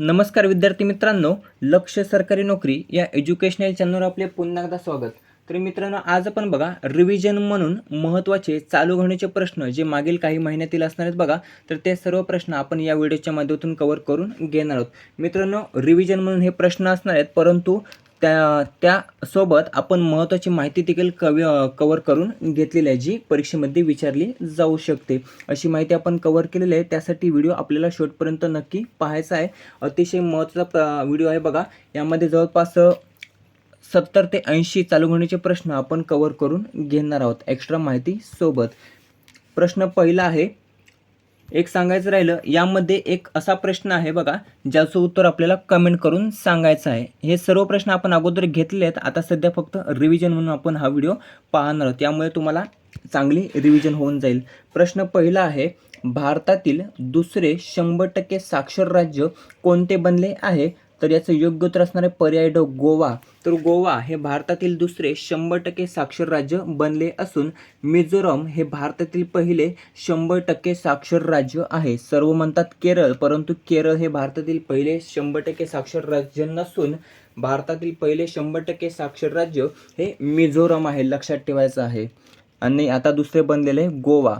नमस्कार विद्यार्थी मित्रांनो लक्ष सरकारी नोकरी या एज्युकेशनल चॅनलवर आपले पुन्हा एकदा स्वागत. तर मित्रांनो आज आपण बघा रिव्हिजन म्हणून महत्त्वाचे चालू घडण्याचे प्रश्न जे मागील काही महिन्यातील असणार आहेत बघा तर ते सर्व प्रश्न आपण या व्हिडिओच्या माध्यमातून कव्हर करून घेणार आहोत. मित्रांनो रिव्हिजन म्हणून हे प्रश्न असणार आहेत परंतु त्या त्यासोबत आपण महत्त्वाची माहिती देखील कवी कवर करून घेतलेली आहे जी परीक्षेमध्ये विचारली जाऊ शकते. अशी माहिती आपण कवर केलेली आहे त्यासाठी व्हिडिओ आपल्याला शेवटपर्यंत नक्की पाहायचा आहे. अतिशय महत्त्वाचा व्हिडिओ आहे बघा. यामध्ये जवळपास सत्तर ते ऐंशी चालू होण्याचे प्रश्न आपण कवर करून घेणार आहोत एक्स्ट्रा माहिती सोबत. प्रश्न पहिला आहे एक सांगायचं राहिलं यामध्ये एक असा प्रश्न आहे बघा ज्याचं उत्तर आपल्याला कमेंट करून सांगायचं आहे. हे सर्व प्रश्न आपण अगोदर घेतले आहेत आता सध्या फक्त रिव्हिजन म्हणून आपण हा व्हिडिओ पाहणार आहोत. त्यामुळे तुम्हाला चांगली रिव्हिजन होऊन जाईल. प्रश्न पहिला आहे भारतातील दुसरे शंभर टक्के साक्षर राज्य कोणते बनले आहे? तर याचं योग्य उत्तर असणारे पर्याय ड गोवा. तर गोवा हे भारतातील दुसरे शंभर टक्के साक्षर राज्य बनले असून मिझोरम हे भारतातील पहिले शंभर टक्के साक्षर राज्य आहे. सर्व म्हणतात केरळ परंतु केरळ हे भारतातील पहिले शंभर टक्के साक्षर राज्य नसून भारतातील पहिले शंभर टक्के साक्षर राज्य हे मिझोरम आहे लक्षात ठेवायचं आहे. आणि आता दुसरे बनलेले गोवा.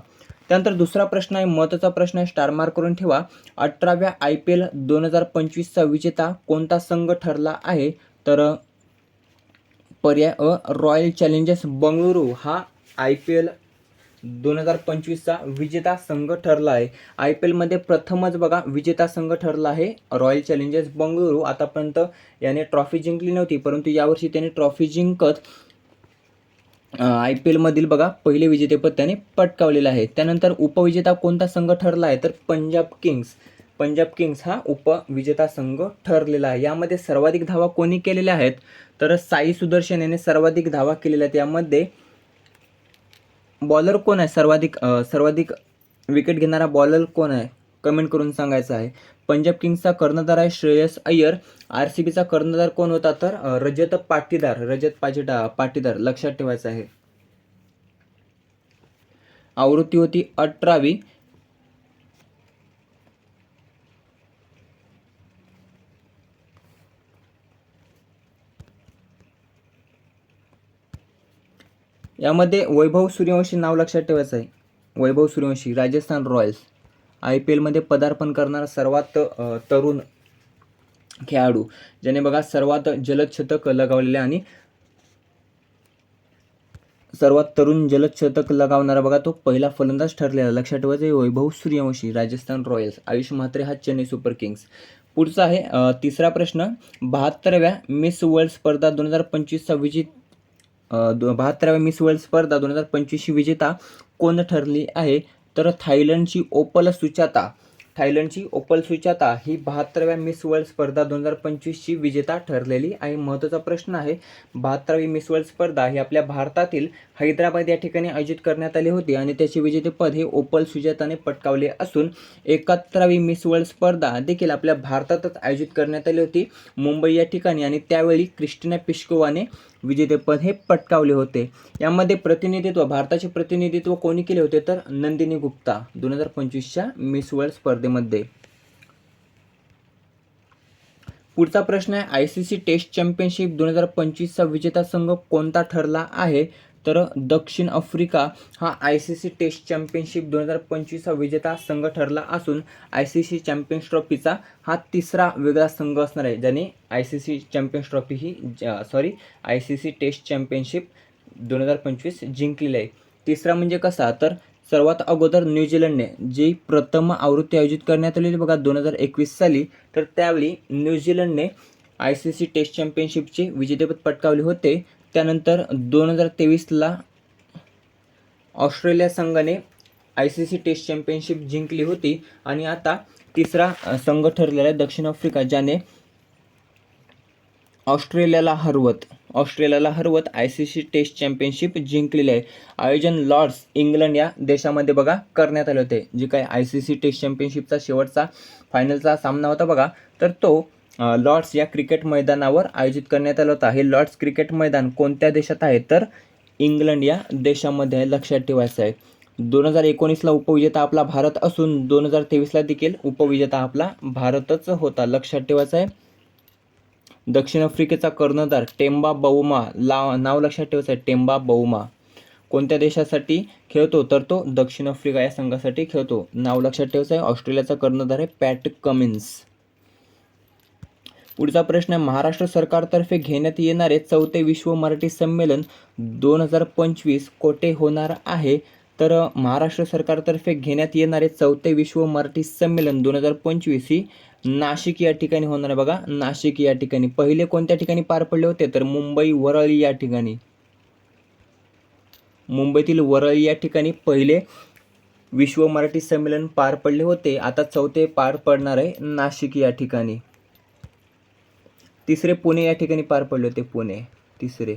त्यानंतर दुसरा प्रश्न आहे महत्त्वाचा प्रश्न आहे स्टार मार्क करून ठेवा. अठराव्या आय पी एल दोन हजार पंचवीसचा विजेता कोणता संघ ठरला आहे? तर पर्याय अ रॉयल चॅलेंजर्स बंगळुरू हा आय पी एल दोन हजार पंचवीसचा विजेता संघ ठरला आहे. आय पी एलमध्ये प्रथमच बघा विजेता संघ ठरला आहे रॉयल चॅलेंजर्स बंगळुरू आतापर्यंत याने ट्रॉफी जिंकली नव्हती परंतु यावर्षी त्याने ट्रॉफी जिंकत आय पी एलमधील बघा पहिले विजेतेपद त्याने पटकावलेलं आहे. त्यानंतर उपविजेता कोणता संघ ठरला आहे? तर पंजाब किंग्स. पंजाब किंग्स हा उपविजेता संघ ठरलेला आहे. यामध्ये सर्वाधिक धावा कोणी केलेल्या आहेत? तर साई सुदर्शन याने सर्वाधिक धावा केलेल्या आहेत. यामध्ये बॉलर कोण आहे? सर्वाधिक सर्वाधिक विकेट घेणारा बॉलर कोण आहे? कमेंट करून सांगायचं आहे. पंजाब किंग्सचा कर्णधार आहे श्रेयस अय्यर. आर सी बीचा कर्णधार कोण होता तर रजत पाटीदार रजत पाटीदा पाटीदार. लक्षात ठेवायचं आहे. आवृत्ती होती अठरावी. यामध्ये वैभव सूर्यवंशी नाव लक्षात ठेवायचं आहे. Vaibhav Suryavanshi Rajasthan Royals. I P एलमध्ये पदार्पण करणारा सर्वात तरुण खेळाडू ज्याने बघा सर्वात जलद शतक लगावलेले आणि सर्वात तरुण जलद शतक लगावणारा बघा तो पहिला फलंदाज ठरलेला. लक्षात ठेवायचं वैभव सूर्यवंशी राजस्थान रॉयल्स. आयुष म्हात्रे हा चेन्नई सुपर किंग्स. पुढचा आहे तिसरा प्रश्न. बहात्तराव्या मिस वर्ल्ड स्पर्धा दोन हजार पंचवीसचा विजेत बहात्तराव्या मिस वर्ल्ड स्पर्धा दोन हजार पंचवीसची विजेता कोण ठरली आहे? तर थायलंडची ओपल सुचाता थायलंडची ओपल सुचाता ही बहात्तराव्या मिस वर्ल्ड स्पर्धा दोन हजार पंचवीसची विजेता ठरलेली आहे महत्त्वाचा प्रश्न आहे बहात्तरावी मिस वर्ल्ड स्पर्धा ही आपल्या भारतातील हैदराबाद या ठिकाणी आयोजित करण्यात आली होती आणि त्याचे विजेतेपद हे ओपल सुजाताने पटकावले असून एकाहत्तरावी मिस वर्ल्ड स्पर्धा देखील आपल्या भारतातच आयोजित करण्यात आली होती. मुंबई या ठिकाणी आणि त्यावेळी क्रिस्टिना पिश्कोवाने विजेतेपद हे पटकावले होते. यामध्ये प्रतिनिधित्व भारताचे प्रतिनिधित्व कोणी केले होते तर नंदिनी गुप्ता दोन हजार पंचवीसच्या मिस वर्ल्ड स्पर्धेमध्ये. पुढचा प्रश्न आहे I C C test championship दोन हजार पंचवीसचा विजेता संघ कोणता ठरला आहे? तर दक्षिण आफ्रिका हा I C C test championship दोन हजार पंचवीसचा विजेता संघ ठरला असून आय सी सी चॅम्पियन्स ट्रॉफीचा हा तिसरा वेगळा संघ असणार आहे ज्याने I C C champions trophy he sorry I C C test championship दोन हजार पंचवीस जिंकलेली आहे. तिसरा म्हणजे कसा? तर सर्वात अगोदर न्यूझीलंडने जी प्रथम आवृत्ती आयोजित करण्यात आलेली बघा दोन हजार एकवीस साली तर त्यावेळी न्यूझीलंडने आय सी सी टेस्ट चॅम्पियनशिपचे विजेतेपद पटकावले होते. त्यानंतर दोन हजार तेवीसला ऑस्ट्रेलिया संघाने I C C test championship जिंकली होती आणि आता तिसरा संघ ठरलेला आहे दक्षिण आफ्रिका ज्याने ऑस्ट्रेलियाला हरवत ऑस्ट्रेलियाला हरवत I C C test championship जिंकलेली आहे. आयोजन लॉर्ड्स इंग्लंड या देशामध्ये बघा करण्यात आले होते जे काही आय सी सी टेस्ट चॅम्पियनशिपचा शेवटचा फायनलचा सामना होता बघा. तर तो लॉर्ड्स या क्रिकेट मैदानावर आयोजित करण्यात आला होता. हे लॉर्ड्स क्रिकेट मैदान कोणत्या देशात आहे? तर इंग्लंड या देशामध्ये आहे लक्षात ठेवायचं आहे. दोन हजार एकोणीसला उपविजेता आपला भारत असून दोन हजार तेवीसला देखील उपविजेता आपला भारतच होता लक्षात ठेवायचं आहे. दक्षिण आफ्रिकेचा कर्णधार टेम्बा बौमा ला नाव लक्षात ठेवायचं आहे टेम्बा बौमा कोणत्या देशासाठी खेळतो? तर तो दक्षिण आफ्रिका या संघासाठी खेळतो. नाव लक्षात ठेवायचं आहे ऑस्ट्रेलियाचा कर्णधार आहे पॅट कमिन्स. पुढचा प्रश्न आहे महाराष्ट्र सरकारतर्फे घेण्यात येणारे चौथे विश्व मराठी संमेलन दोन हजार पंचवीस कोठे होणार आहे? तर महाराष्ट्र सरकारतर्फे घेण्यात येणारे चौथे विश्व मराठी संमेलन दोन हजार पंचवीस ही नाशिक या ठिकाणी होणार आहे. बघा नाशिक या ठिकाणी. पहिले कोणत्या ठिकाणी पार पडले होते? तर मुंबई वरळी या ठिकाणी. मुंबईतील वरळी या ठिकाणी पहिले विश्व मराठी संमेलन पार पडले होते. आता चौथे पार पडणार आहे नाशिक या ठिकाणी. तिसरे पुणे या ठिकाणी पार पडले होते पुणे. तिसरे.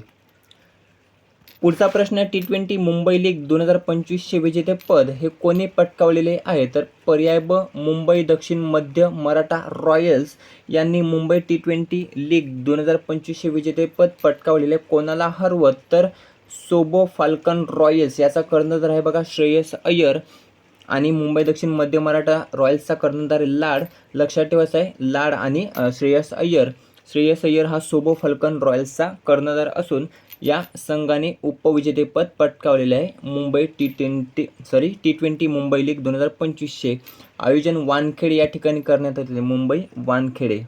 पुढचा प्रश्न आहे टी ट्वेंटी मुंबई लीग दोन हजार पंचवीसचे विजेतेपद हे कोणी पटकावलेले आहे? तर पर्याय ब मुंबई दक्षिण मध्य मराठा रॉयल्स यांनी मुंबई टी ट्वेंटी लीग दोन हजार पंचवीसचे विजेतेपद पटकावलेले कोणाला हरवत? तर सोबो फाल्कन रॉयल्स याचा कर्णधार आहे बघा श्रेयस अय्यर आणि मुंबई दक्षिण मध्य मराठा रॉयल्सचा कर्णधार लाड लक्षात ठेवायचं आहे लाड आणि श्रेयस अय्यर. श्रेयस अय्यर हा सोबो फल्कन रॉयल्सचा कर्णधार असून या संघाने उपविजेतेपद पटकावलेले आहे. Mumbai T twenty sorry T twenty Mumbai league दोन हजार पंचवीसचे आयोजन वानखेडे या ठिकाणी करण्यात आले मुंबई वानखेडे.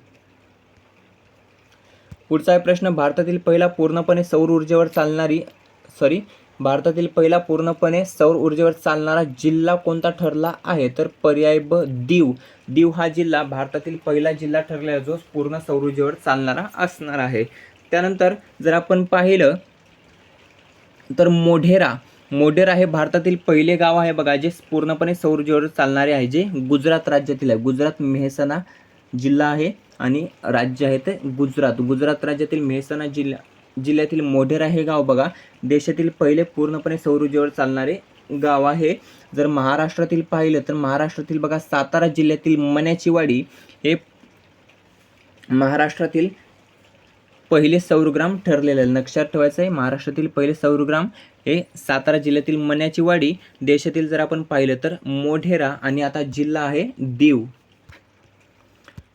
पुढचा आहे प्रश्न. भारतातील पहिला पूर्णपणे सौर ऊर्जेवर चालणारी सॉरी भारतातील पहिला पूर्णपणे सौर ऊर्जेवर चालणारा जिल्हा कोणता ठरला आहे? तर पर्याय ब दीव. दीव हा जिल्हा भारतातील पहिला जिल्हा ठरला आहे जो पूर्ण सौरऊर्जेवर चालणारा असणार आहे. त्यानंतर जर आपण पाहिलं तर मोढेरा. मोढेरा हे भारतातील पहिले गाव आहे बघा जे पूर्णपणे सौरऊर्जेवर चालणारे आहे जे गुजरात राज्यातील आहे. गुजरात मेहसाणा जिल्हा आहे आणि राज्य आहे ते गुजरात. गुजरात राज्यातील मेहसाणा जिल्हा जिल्ह्यातील मोढेरा हे गाव बघा देशातील पहिले पूर्णपणे सौर ऊर्जेवर चालणारे गाव आहे. जर महाराष्ट्रातील पाहिलं तर महाराष्ट्रातील बघा सातारा जिल्ह्यातील मण्याचीवाडी हे महाराष्ट्रातील पहिले सौरग्राम ठरलेलं आहे. लक्षात ठेवायचं आहे महाराष्ट्रातील पहिले सौरग्राम हे सातारा जिल्ह्यातील मन्याची वाडी देशातील जर आपण पाहिलं तर मोढेरा आणि आता जिल्हा आहे दीव.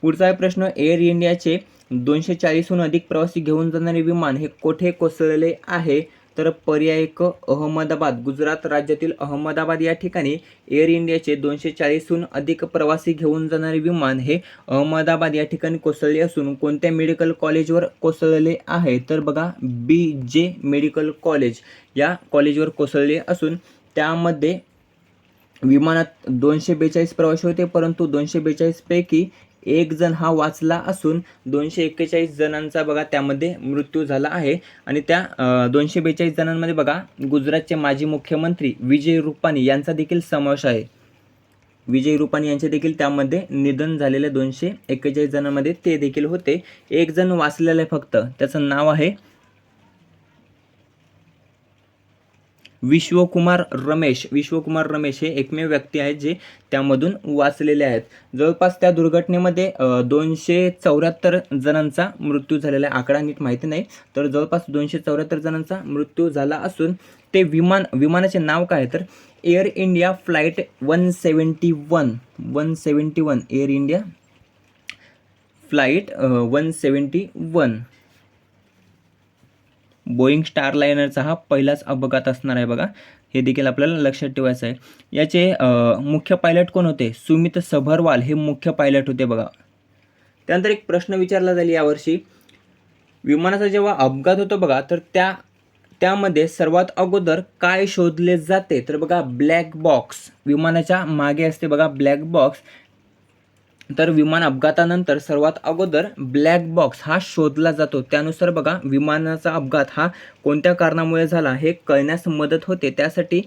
पुढचा आहे प्रश्न एअर इंडियाचे दोनशे चाळीसहून अधिक प्रवासी घेऊन जाणारे विमान हे कोठे कोसळले आहे? तर पर्याय क अहमदाबाद गुजरात राज्यातील अहमदाबाद या ठिकाणी एअर इंडियाचे दोनशे चाळीसहून अधिक प्रवासी घेऊन जाणारे विमान हे अहमदाबाद या ठिकाणी कोसळले असून कोणत्या मेडिकल कॉलेजवर कोसळले आहे? तर बघा बी जे मेडिकल कॉलेज या कॉलेजवर कोसळले असून त्यामध्ये विमानात दोनशे बेचाळीस प्रवासी होते परंतु दोनशे बेचाळीसपैकी एक जण हा वाचला असून दोनशे एक्केचाळीस जणांचा बघा त्यामध्ये मृत्यू झाला आहे. आणि त्या दोनशे बेचाळीस जणांमध्ये बघा गुजरातचे माजी मुख्यमंत्री विजय रुपानी यांचा देखील समावेश आहे. विजय रुपानी यांचे देखील त्यामध्ये निधन झालेले दोनशे एक्केचाळीस जणांमध्ये ते देखील होते. एक जण वाचलेलं आहे फक्त त्याचं नाव आहे विश्वकुमार रमेश. विश्वकुमार रमेश हे एकमेव व्यक्ती आहेत जे त्यामधून वाचलेले आहेत. जवळपास त्या दुर्घटनेमध्ये दोनशे चौऱ्याहत्तर जणांचा मृत्यू झालेला आहे. आकडा नीट माहिती नाही तर जवळपास दोनशे चौऱ्याहत्तर जणांचा मृत्यू झाला असून ते विमान विमानाचे नाव काय तर Air India flight one seventy one one seventy one Air India flight one seventy one. Boeing star लायनरचा हा पहिलाच अपघात असणार आहे बघा. हे देखील आपल्याला लक्षात ठेवायचं आहे. याचे मुख्य पायलट कोण होते? सुमित सभरवाल हे मुख्य पायलट होते बघा. त्यानंतर एक प्रश्न विचारला जाईल यावर्षी. विमानाचा जेव्हा अपघात होतो बघा तर त्या त्यामध्ये सर्वात अगोदर काय शोधले जाते? तर बघा ब्लॅक बॉक्स विमानाच्या मागे असते बघा ब्लॅक बॉक्स तर विमान अपघातानंतर सर्वात अगोदर ब्लॅक बॉक्स हा शोधला जातो. त्यानुसार बघा विमानाचा अपघात हा कोणत्या कारणामुळे झाला हे कळण्यास मदत होते. त्यासाठी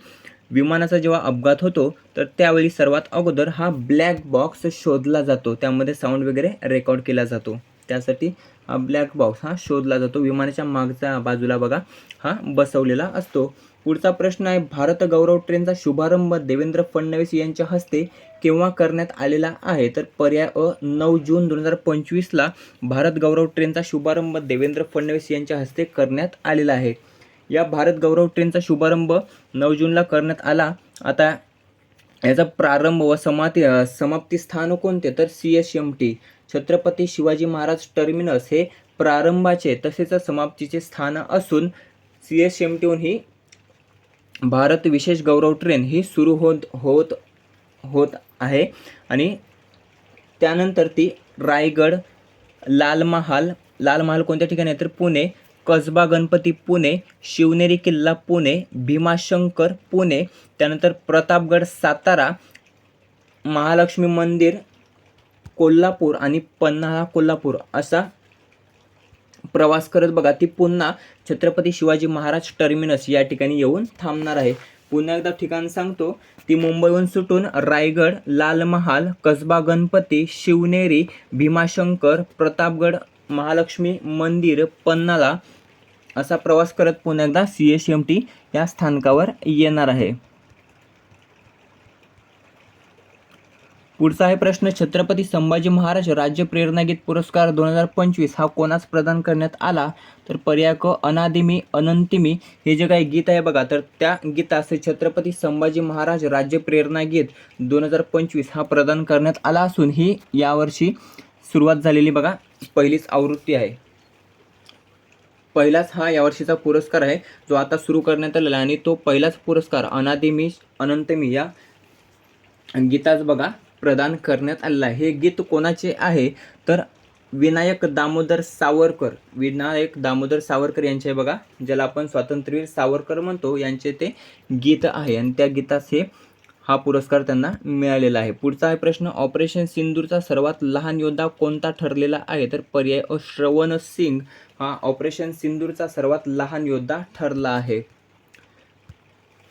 विमानाचा जेव्हा अपघात होतो तर त्यावेळी सर्वात अगोदर हा ब्लॅक बॉक्स शोधला जातो. त्यामध्ये साऊंड वगैरे रेकॉर्ड केला जातो. त्यासाठी हा ब्लॅक बॉक्स हा शोधला जातो. विमानाच्या मागच्या बाजूला बघा हा बसवलेला असतो. पुढचा प्रश्न आहे भारत गौरव ट्रेनचा शुभारंभ देवेंद्र फडणवीस यांच्या हस्ते केव्हा करण्यात आलेला आहे? तर पर्याय अ नऊ जून दोन हजार पंचवीसला भारत गौरव ट्रेनचा शुभारंभ देवेंद्र फडणवीस यांच्या हस्ते करण्यात आलेला आहे. या भारत गौरव ट्रेनचा शुभारंभ नऊ जूनला करण्यात आला. आता याचा प्रारंभ व समाप्ती समाप्ती स्थान कोणते? तर C S M T. Chhatrapati Shivaji Maharaj terminus हे प्रारंभाचे तसेच समाप्तीचे स्थान असून सी एस एम टीहून ही भारत विशेष गौरव ट्रेन ही सुरू होत होत होत आहे. आणि त्यानंतर ती रायगड लाल महाल लाल महाल कोणत्या ठिकाणी आहे तर पुणे कसबा गणपती पुणे शिवनेरी किल्ला पुणे भीमाशंकर पुणे त्यानंतर प्रतापगड सातारा महालक्ष्मी मंदिर कोल्हापूर आणि पन्हाळा कोल्हापूर असा प्रवास करत बघा. ती पुन्हा छत्रपती शिवाजी महाराज टर्मिनस या ठिकाणी येऊन थांबणार आहे. पुन्हा एकदा ठिकाण सांगतो. ती मुंबईहून सुटून रायगड लाल महाल कसबा गणपती शिवनेरी भीमाशंकर प्रतापगड महालक्ष्मी मंदिर पन्नाला असा प्रवास करत पुन्हा एकदा सी एस एम टी या स्थानकावर येणार आहे. पुढचा आहे प्रश्न. छत्रपती संभाजी महाराज राज्य प्रेरणागीत पुरस्कार दोन हजार पंचवीस हा कोणास प्रदान करण्यात आला? तर पर्याय क अनादिमी अनंतिमी हे जे काही गीत आहे बघा तर त्या गीतास छत्रपती संभाजी महाराज राज्य प्रेरणागीत दोन हजार पंचवीस हा प्रदान करण्यात आला असून ही यावर्षी सुरुवात झालेली बघा पहिलीच आवृत्ती आहे. पहिलाच हा यावर्षीचा पुरस्कार आहे जो आता सुरू करण्यात आलेला आहे. आणि तो पहिलाच पुरस्कार अनादिमी अनंतमी या गीताच बघा प्रदान करण्यात आलेला आहे. हे गीत कोणाचे आहे? तर विनायक दामोदर सावरकर. विनायक दामोदर सावरकर यांचे बघा ज्याला आपण स्वातंत्र्यवीर सावरकर म्हणतो यांचे ते गीत आहे. आणि त्या गीतास हे हा पुरस्कार त्यांना मिळालेला आहे. पुढचा आहे प्रश्न ऑपरेशन सिंदूरचा सर्वात लहान योद्धा कोणता ठरलेला आहे? तर पर्याय श्रवण सिंग हा ऑपरेशन सिंदूरचा सर्वात लहान योद्धा ठरला आहे.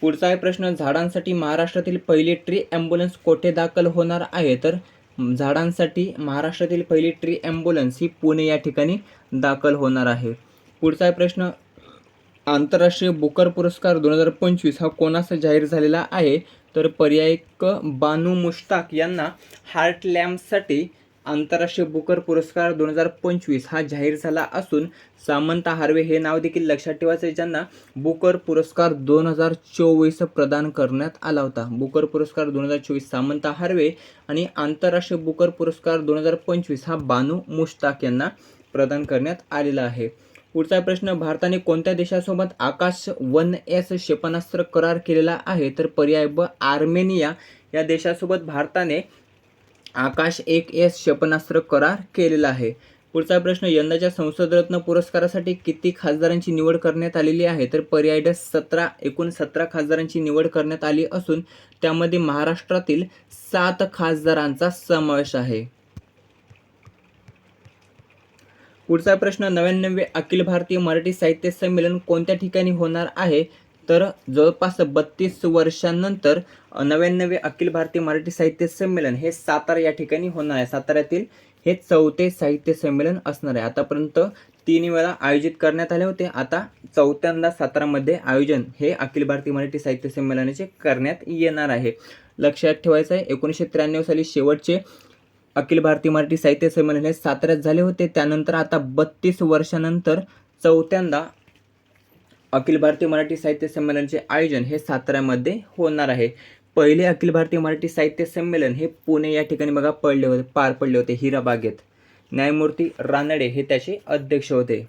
पुढचा आहे प्रश्न झाडांसाठी महाराष्ट्रातील पहिली ट्री ॲम्ब्युलन्स कोठे दाखल होणार आहे? तर झाडांसाठी महाराष्ट्रातील पहिली ट्री ॲम्ब्युलन्स ही पुणे या ठिकाणी दाखल होणार आहे. पुढचा आहे प्रश्न आंतरराष्ट्रीय बुकर पुरस्कार दोन हजार पंचवीस हा कोणास जाहीर झालेला आहे? तर पर्याय क बानू मुश्ताक यांना हार्ट लॅम्पसाठी आंतरराष्ट्रीय बुकर पुरस्कार दोन हजार पंचवीस हा जाहीर झाला असून सामंता हार्वे हे नाव देखील लक्षात ठेवायचे ज्यांना बुकर पुरस्कार दोन हजार चोवीस प्रदान करण्यात आला होता. बुकर पुरस्कार दोन हजार चोवीस सामंता हार्वे आणि आंतरराष्ट्रीय बुकर पुरस्कार दोन हजार पंचवीस हा बानू मुश्ताक यांना प्रदान करण्यात आलेला आहे. पुढचा प्रश्न भारताने कोणत्या देशासोबत आकाश वन एस क्षेपणास्त्र करार केलेला आहे? तर पर्याय ब आर्मेनिया. या देशासोबत भारताने आकाश एक एस क्षेपणास्त्र करार केलेला आहे. पुढचा प्रश्न यंदाच्या संसदरत्न पुरस्कारासाठी किती खासदारांची निवड करण्यात आलेली आहे? तर पर्याय ड सतरा एकूण सतरा खासदारांची निवड करण्यात आली असून त्यामध्ये महाराष्ट्रातील सात खासदारांचा समावेश आहे. पुढचा प्रश्न नव्याण्णवे अखिल भारतीय मराठी साहित्य संमेलन कोणत्या ठिकाणी होणार आहे? तर जवळपास बत्तीस वर्षांनंतर नव्याण्णवे अखिल भारतीय मराठी साहित्य संमेलन हे सातारा या ठिकाणी होणार आहे. साताऱ्यातील हे चौथे साहित्य संमेलन असणार आहे. आतापर्यंत तीन वेळा आयोजित करण्यात आले होते. आता चौथ्यांदा सातारामध्ये आयोजन हे अखिल भारतीय मराठी साहित्य संमेलनाचे करण्यात येणार आहे. लक्षात ठेवायचं आहे एकोणीसशे त्र्याण्णव साली शेवटचे अखिल भारतीय मराठी साहित्य संमेलन हे साताऱ्यात झाले होते. त्यानंतर आता बत्तीस वर्षानंतर चौथ्यांदा अखिल भारतीय मराठी साहित्य संमेलनाचे आयोजन हे साताऱ्यामध्ये होणार आहे. पहिले अखिल भारतीय मराठी साहित्य संमेलन हे पुणे या ठिकाणी बघा पडले होते पार पडले होते हिराबागेत न्यायमूर्ती रानडे हे त्याचे अध्यक्ष होते.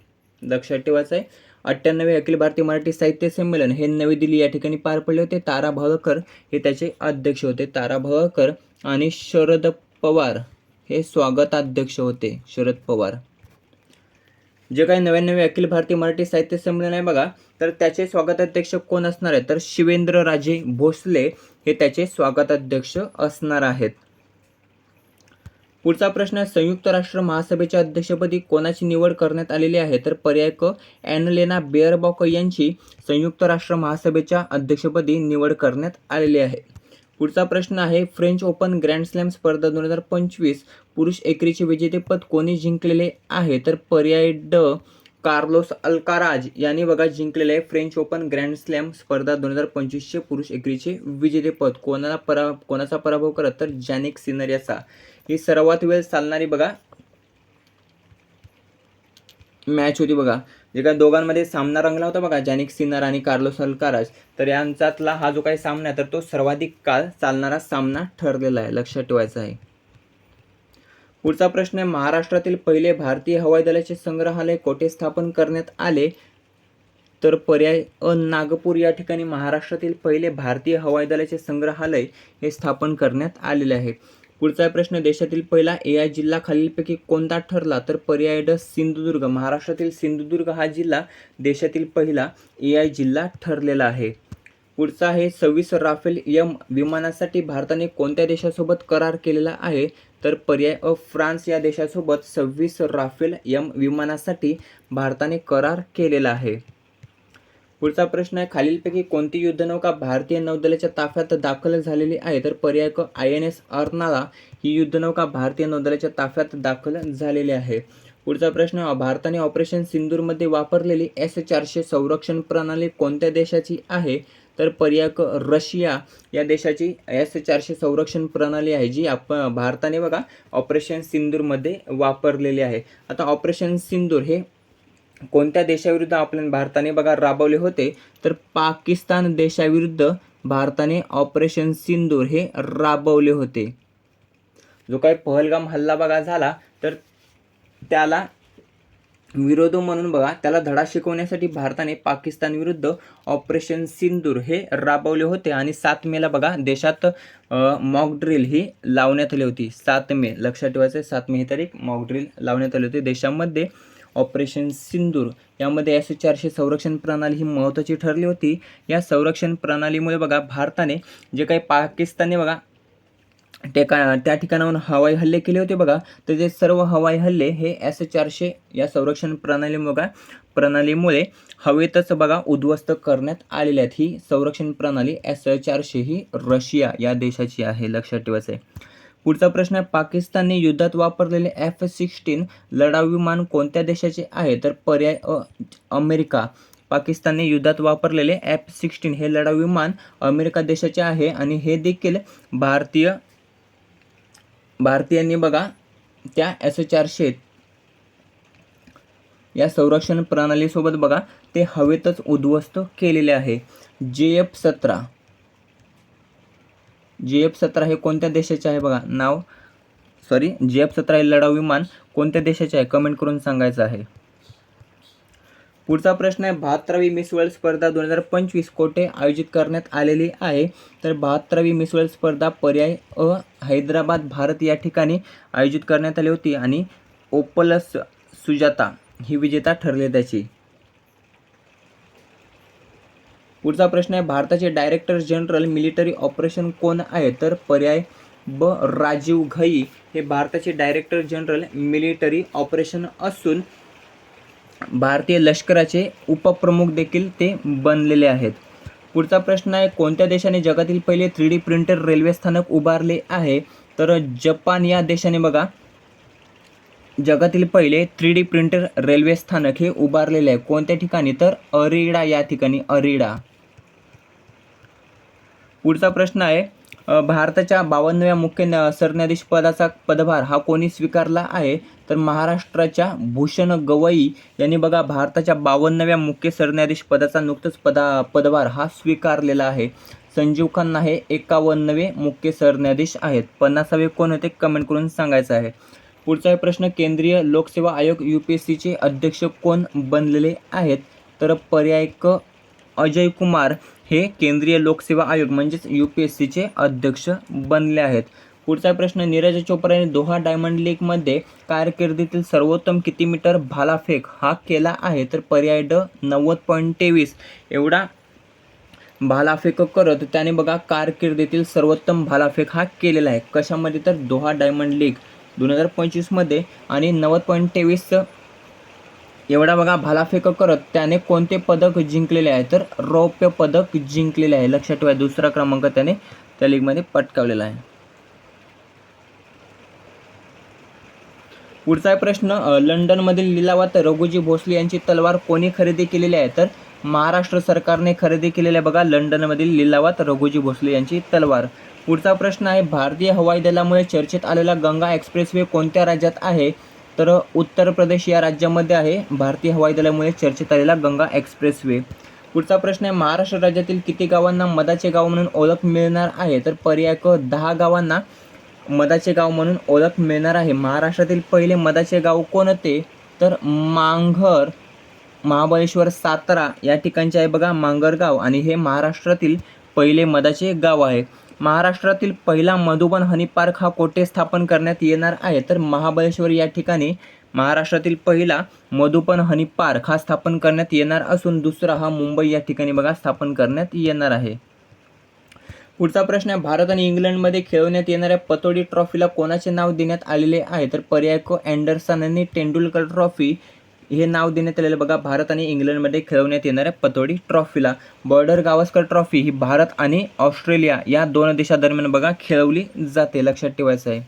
लक्षात ठेवायचं आहे अठ्ठ्याण्णवे अखिल भारतीय मराठी साहित्य संमेलन हे नवी दिल्ली या ठिकाणी पार पडले होते. तारा भावकर हे त्याचे अध्यक्ष होते. तारा भावकर आणि शरद पवार हे स्वागताध्यक्ष होते. शरद पवार. जे काही नव्याण्णवे अखिल भारतीय मराठी साहित्य संमेलन आहे बघा तर त्याचे स्वागताध्यक्ष कोण असणार आहे तर शिवेंद्र राजे भोसले हे त्याचे स्वागताध्यक्ष असणार आहेत. पुढचा प्रश्न संयुक्त राष्ट्र महासभेच्या अध्यक्षपदी कोणाची निवड करण्यात आलेली आहे? तर पर्याय क ॲनलेना बेअरबॉक यांची संयुक्त राष्ट्र महासभेच्या अध्यक्षपदी निवड करण्यात आलेली आहे. पुढचा प्रश्न आहे फ्रेंच ओपन ग्रँड स्लॅम स्पर्धा दोन हजार पंचवीस पुरुष एकरीचे विजेतेपद कोणी जिंकलेले आहे? तर पर्याय ड कार्लोस अल्काराज यांनी बघा जिंकलेले आहे फ्रेंच ओपन ग्रँड स्लॅम स्पर्धा दोन हजार पंचवीसचे पुरुष एकरीचे विजेतेपद कोणाला परा कोणाचा पराभव करत? तर जॅनिक सिनर याचा. ही सर्वात वेळ चालणारी बघा मॅच होती बघा. जे काय दोघांमध्ये सामना रंगला होता बघा जॅनिक सिन्नर आणि कार्लोस अल्काराज. तर यांच्यातला हा जो काही सामना आहे तर तो सर्वाधिक काळ चालणारा सामना ठरलेला आहे लक्षात ठेवायचा आहे. पुढचा प्रश्न आहे महाराष्ट्रातील पहिले भारतीय हवाई दलाचे संग्रहालय कोठे स्थापन करण्यात आले? तर पर्याय अ नागपूर या ठिकाणी महाराष्ट्रातील पहिले भारतीय हवाई दलाचे संग्रहालय हे स्थापन करण्यात आलेले आहे. पुढचा प्रश्न देशातील पहिला ए आय जिल्हा खालीलपैकी कोणता ठरला तर पर्याय ड सिंधुदुर्ग. महाराष्ट्रातील सिंधुदुर्ग हा जिल्हा देशातील पहिला ए आय जिल्हा ठरलेला आहे. पुढचा आहे सव्वीस राफेल यम विमानासाठी भारताने कोणत्या देशासोबत करार केलेला आहे? तर पर्याय अ फ्रान्स या देशासोबत सव्वीस राफेल यम विमानासाठी भारताने करार केलेला आहे. पुढचा प्रश्न आहे खालीलपैकी कोणती युद्धनौका भारतीय नौदलाच्या ताफ्यात दाखल झालेली आहे? तर पर्याय क आय एन एस अर्नाळा ही युद्धनौका भारतीय नौदलाच्या ताफ्यात दाखल झालेली आहे. पुढचा प्रश्न भारताने ऑपरेशन सिंदूरमध्ये वापरलेली एस चारशे संरक्षण प्रणाली कोणत्या देशाची आहे? तर पर्याय क रशिया या देशाची एस चारशे संरक्षण प्रणाली आहे जी आप भारताने बघा ऑपरेशन सिंदूरमध्ये वापरलेली आहे. आता ऑपरेशन सिंदूर हे कोणत्या देशाविरुद्ध आपल्या भारताने बघा राबवले होते तर पाकिस्तान देशाविरुद्ध भारताने ऑपरेशन सिंदूर हे राबवले होते. जो काही पहलगाम हल्ला बघा झाला तर त्याला विरोध म्हणून बघा त्याला धडा शिकवण्यासाठी भारताने पाकिस्तान विरुद्ध ऑपरेशन सिंदूर हे राबवले होते आणि सात मेला बघा देशात मॉकड्रिल ही लावण्यात आली होती. सात मे लक्षात ठेवायचं सात मे ही तारीख मॉक ड्रिल लावण्यात आली होती. देशामध्ये ऑपरेशन सिंदूर. यामध्ये एस चारशे संरक्षण प्रणाली ही महत्त्वाची ठरली होती. या संरक्षण प्रणालीमुळे बघा भारताने जे काही पाकिस्तानने बघा टेका त्या ठिकाणाहून हवाई हल्ले केले होते बघा. तर ते सर्व हवाई हल्ले हे एस चारशे या संरक्षण प्रणाली बघा प्रणालीमुळे हवेतच बघा उद्ध्वस्त करण्यात आलेले आहेत. ही संरक्षण प्रणाली एस चारशे ही रशिया या देशाची आहे लक्षात ठेवायचं आहे पुढचा प्रश्न आहे पाकिस्तानने युद्धात वापरलेले एफ सिक्स्टीन लढाऊ विमान कोणत्या देशाचे आहे? तर पर्याय अ अमेरिका. पाकिस्तानने युद्धात वापरलेले एफ सिक्स्टीन हे लढाऊ विमान अमेरिका देशाचे आहे आणि हे देखील भारतीय भारतीयांनी बघा त्या एस चारशे या संरक्षण प्रणालीसोबत बघा ते हवेतच उद्ध्वस्त केलेले आहे. जे एफ सतरा जी एफ सतरा हे कोणत्या देशाचे आहे बघा? नाव? सॉरी जी एफ सतरा हे लढाऊ विमान कोणत्या देशाचे आहे? कमेंट करून सांगायचं आहे. पुढचा प्रश्न आहे बहात्तरावी मिस वर्ल्ड स्पर्धा दोन हजार पंचवीस कोठे आयोजित करण्यात आलेली आहे? तर बहात्तरावी मिस वर्ल्ड स्पर्धा पर्याय अ हैदराबाद भारत या ठिकाणी आयोजित करण्यात आली होती आणि ओपलस सुजाता ही विजेता ठरली त्याची. पुढचा प्रश्न आहे भारताचे डायरेक्टर जनरल मिलिटरी ऑपरेशन कोण आहे? तर पर्याय ब. राजीव घई. हे भारताचे डायरेक्टर जनरल मिलिटरी ऑपरेशन असून भारतीय लष्कराचे उपप्रमुख देखील ते बनलेले आहेत. पुढचा प्रश्न आहे कोणत्या देशाने जगातील पहिले थ्री डी प्रिंटर रेल्वे स्थानक उभारले आहे? तर जपान या देशाने बघा. जगातील पहिले थ्री डी प्रिंटर रेल्वे स्थानक हे उभारलेले आहे. कोणत्या ठिकाणी? तर अरिडा या ठिकाणी अरिडा. पुढचा प्रश्न आहे भारताच्या बावन्नव्या मुख्य न सरन्यायाधीश पदाचा पदभार हा कोणी स्वीकारला आहे? तर महाराष्ट्राच्या भूषण गवई यांनी बघा भारताच्या बावन्नव्या मुख्य सरन्यायाधीश पदाचा नुकतंच पदा पदभार हा स्वीकारलेला आहे. संजीव खन्ना हे एकावन्नवे मुख्य सरन्यायाधीश आहेत. पन्नासावे कोण होते? कमेंट करून सांगायचं आहे. पुढचा प्रश्न केंद्रीय लोकसेवा आयोग यू पी एस सीचे अध्यक्ष कोण बनलेले आहेत? तर पर्याय क अजय कुमार हे केंद्रीय लोकसेवा आयोग म्हणजेच यू पी एस सीचे अध्यक्ष बनले आहेत. पुढचा प्रश्न नीरज चोप्रा यांनी दोहा डायमंड लीगमध्ये कारकिर्दीतील सर्वोत्तम किती मीटर भालाफेक हा केला आहे? तर पर्याय ड नव्वद पॉईंट तेवीस. एवढा भालाफेक करत त्याने बघा कारकिर्दीतील सर्वोत्तम भालाफेक हा केलेला आहे. कशामध्ये? तर दोहा डायमंड लीग दोन हजार पंचवीसमध्ये आणि नव्वद पॉईंट तेवीसचं एवढा बघा भालाफेक करत त्याने कोणते पदक जिंकलेले आहे? तर रौप्य पदक जिंकलेले आहे. लक्षात ठेवा दुसरा क्रमांक त्याने त्या लीगमध्ये पटकावलेला आहे. पुढचा प्रश्न लंडनमधील लिलावात रघुजी भोसले यांची तलवार कोणी खरेदी केलेली आहे? तर महाराष्ट्र सरकारने खरेदी केलेल्या बघा लंडनमधील लिलावात रघुजी भोसले यांची तलवार. पुढचा प्रश्न आहे भारतीय हवाई दलामुळे चर्चेत आलेला गंगा एक्सप्रेसवे कोणत्या राज्यात आहे? तर उत्तर प्रदेश या राज्यामध्ये आहे. भारतीय हवाई दलामुळे चर्चेत आलेला गंगा एक्सप्रेस वे पुढचा प्रश्न आहे महाराष्ट्र राज्यातील किती गावांना मदाचे गाव म्हणून ओळख मिळणार आहे? तर पर्याय क दहा गावांना मदाचे गाव म्हणून ओळख मिळणार आहे. महाराष्ट्रातील पहिले मदाचे गाव कोणते? तर मांघर महाबळेश्वर सातारा या ठिकाणचे आहे बघा मांगरगाव आणि हे महाराष्ट्रातील पहिले मदाचे गाव आहे. महाराष्ट्रातील पहिला मधुबन हनी पार्क हा कोठे स्थापन करण्यात येणार आहे? तर महाबळेश्वर या ठिकाणी महाराष्ट्रातील पहिला मधुबन हनी पार्क हा स्थापन करण्यात येणार असून दुसरा हा मुंबई या ठिकाणी बघा स्थापन करण्यात येणार आहे. पुढचा प्रश्न आहे भारत आणि इंग्लंडमध्ये खेळवण्यात येणाऱ्या पतोडी ट्रॉफीला कोणाचे नाव देण्यात आलेले आहे? तर पर्याय को अँडरसन आणि तेंडुलकर ट्रॉफी हे नाव देण्यात आलेलं बघा भारत आणि इंग्लंडमध्ये खेळवण्यात येणाऱ्या पतोडी ट्रॉफीला. बॉर्डर गावस्कर ट्रॉफी ही भारत आणि ऑस्ट्रेलिया या दोन देशादरम्यान बघा खेळवली जाते. लक्षात ठेवायचं आहे.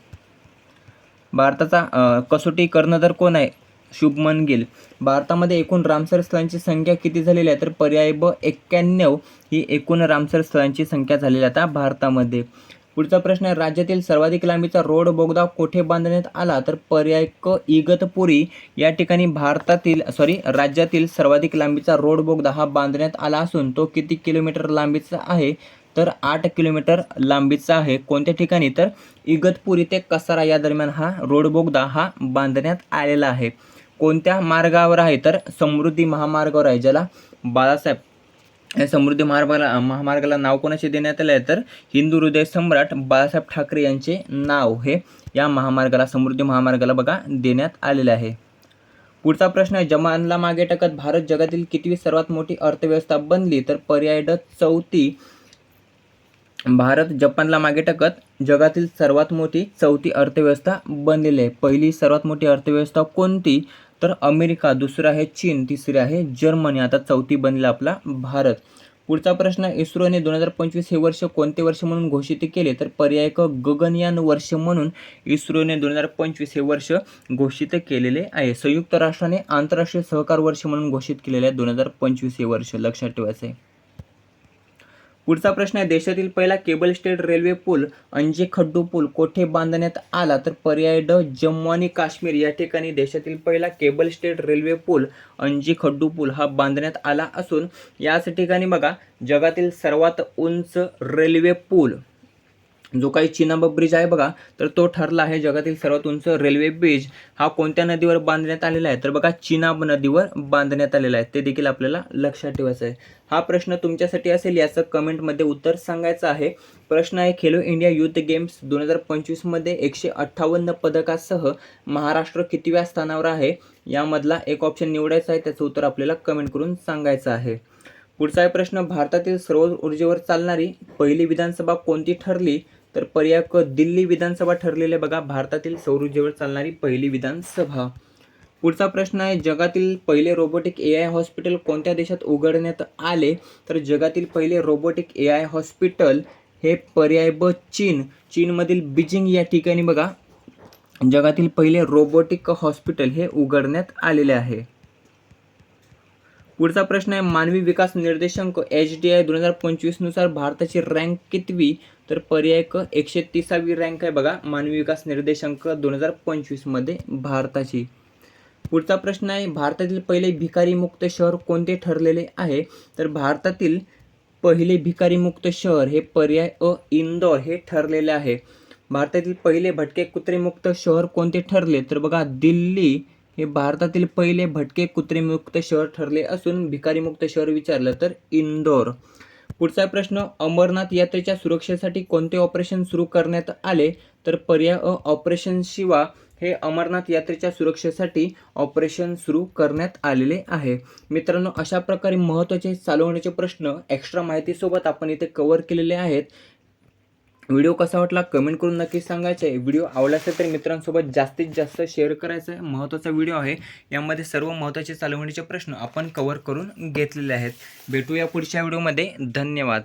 भारताचा कसोटी कर्णधार कोण आहे? शुभमन गिल. भारतामध्ये एकूण रामसर स्थळांची संख्या किती झालेली आहे? तर पर्याय ब एक्क्याण्णव ही एकूण रामसर स्थळांची संख्या झालेली आहे आता भारतामध्ये. पुढचा प्रश्न आहे राज्यातील सर्वाधिक लांबीचा रोड बोगदा कोठे बांधण्यात आला? तर पर्याय क इगतपुरी या ठिकाणी भारतातील सॉरी राज्यातील सर्वाधिक लांबीचा रोड बोगदा हा बांधण्यात आला असून तो किती किलोमीटर लांबीचा आहे? तर आठ किलोमीटर लांबीचा आहे. कोणत्या ठिकाणी? तर इगतपुरी ते कसारा या दरम्यान हा रोड बोगदा हा बांधण्यात आलेला आहे. कोणत्या मार्गावर आहे? तर समृद्धी महामार्गावर आहे ज्याला बाळासाहेब या समृद्धी महामार्गाला महामार्गाला नाव कोणाचे देण्यात आले तर हिंदू हृदय सम्राट बाळासाहेब ठाकरे यांचे नाव हे या महामार्गाला समृद्धी महामार्गाला बघा देण्यात आलेले आहे. पुढचा प्रश्न आहे जपानला मागे टाकत भारत जगातील कितवी सर्वात मोठी अर्थव्यवस्था बनली? तर पर्याय ड चौथी भारत जपानला मागे टाकत जगातील सर्वात मोठी चौथी अर्थव्यवस्था बनलेली आहे. पहिली सर्वात मोठी अर्थव्यवस्था कोणती? तर अमेरिका दुसरं आहे चीन तिसरी आहे जर्मनी. आता चौथी बनला आपला भारत. पुढचा प्रश्न इस्रोने दोन हजार पंचवीस हे वर्ष कोणते वर्ष म्हणून घोषित केले? तर पर्याय क गगनयान वर्ष म्हणून इस्रोने दोन हजार पंचवीस हे वर्ष घोषित केलेले आहे. संयुक्त राष्ट्राने आंतरराष्ट्रीय सहकार वर्ष म्हणून घोषित केलेले आहे दोन हजार पंचवीस हे वर्ष. लक्षात ठेवायचं आहे पुढचा प्रश्न आहे देशातील पहिला केबल स्टेट रेल्वे पूल अंजे खड्डू पूल कोठे बांधण्यात आला? तर पर्याय ड जम्मू आणि काश्मीर या ठिकाणी देशातील पहिला केबल स्टेट रेल्वे पूल अंजी खड्डू पूल हा बांधण्यात आला असून याच ठिकाणी बघा जगातील सर्वात उंच रेल्वे पूल. जो काही चिनाब ब्रिज आहे बघा तर तो ठरला आहे जगातील सर्वात उंच रेल्वे ब्रिज हा कोणत्या नदीवर बांधण्यात आलेला आहे? तर बघा चिनाब नदीवर बांधण्यात आलेला आहे. ते देखील आपल्याला लक्षात ठेवायचं आहे. हा प्रश्न तुमच्यासाठी असेल याचं कमेंटमध्ये उत्तर सांगायचं आहे. प्रश्न आहे खेलो इंडिया युथ गेम्स दोन हजार पंचवीसमध्ये एकशे अठ्ठावन्न पदकासह महाराष्ट्र कितव्या स्थानावर आहे? यामधला एक ऑप्शन निवडायचा आहे त्याचं उत्तर आपल्याला कमेंट करून सांगायचं आहे. पुढचा आहे प्रश्न भारतातील सर्व ऊर्जेवर चालणारी पहिली विधानसभा कोणती ठरली? तर पर्याय क दिल्ली विधानसभा ठरलेले बघा भारतातील सौरऊर्जेवर चालणारी पहिली विधानसभा. पुढचा प्रश्न आहे जगातील पहिले रोबोटिक ए आय हॉस्पिटल कोणत्या देशात उघडण्यात आले? तर जगातील पहिले रोबोटिक ए आय हॉस्पिटल हे पर्याय ब चीन. चीनमधील बीजिंग या ठिकाणी बघा. जगातील पहिले रोबोटिक हॉस्पिटल हे उघडण्यात आलेले आहे. पुढचा प्रश्न आहे मानवी विकास निर्देशांक एच डी आय दोन हजार पंचवीसनुसार भारताची रँक कितवी? तर पर्याय क एकशे तिसावी रँक आहे बघा. मानवी विकास निर्देशांक दोन हजार पंचवीसमध्ये भारताची. पुढचा प्रश्न आहे भारतातील पहिले भिकारीमुक्त शहर कोणते ठरलेले आहे? तर भारतातील पहिले भिकारीमुक्त शहर हे पर्याय अ इंदोर हे ठरलेले आहे. भारतातील पहिले भटके कुत्रेमुक्त शहर कोणते ठरले? तर बघा दिल्ली हे भारतातील पहिले भटके कुत्रेमुक्त शहर ठरले असून भिकारीमुक्त शहर विचारलं तर इंदोर. पुढचा प्रश्न अमरनाथ यात्रेच्या सुरक्षेसाठी कोणते ऑपरेशन सुरू करण्यात आले? तर पर्याय अ ऑपरेशन शिवा हे अमरनाथ यात्रेच्या सुरक्षेसाठी ऑपरेशन सुरू करण्यात आलेले आहे. मित्रांनो अशा प्रकारे महत्त्वाचे चालवण्याचे प्रश्न एक्स्ट्रा माहितीसोबत आपण इथे कव्हर केलेले आहेत. व्हिडिओ कसा वाटला कमेंट करून नक्की सांगायचं आहे. व्हिडिओ आवडला असेल तर मित्रांसोबत जास्तीत जास्त शेअर करायचा आहे. महत्त्वाचा व्हिडिओ आहे. यामध्ये सर्व महत्त्वाचे चालवणीचे प्रश्न आपण कवर करून घेतलेले आहेत. भेटूया पुढच्या व्हिडिओमध्ये. धन्यवाद.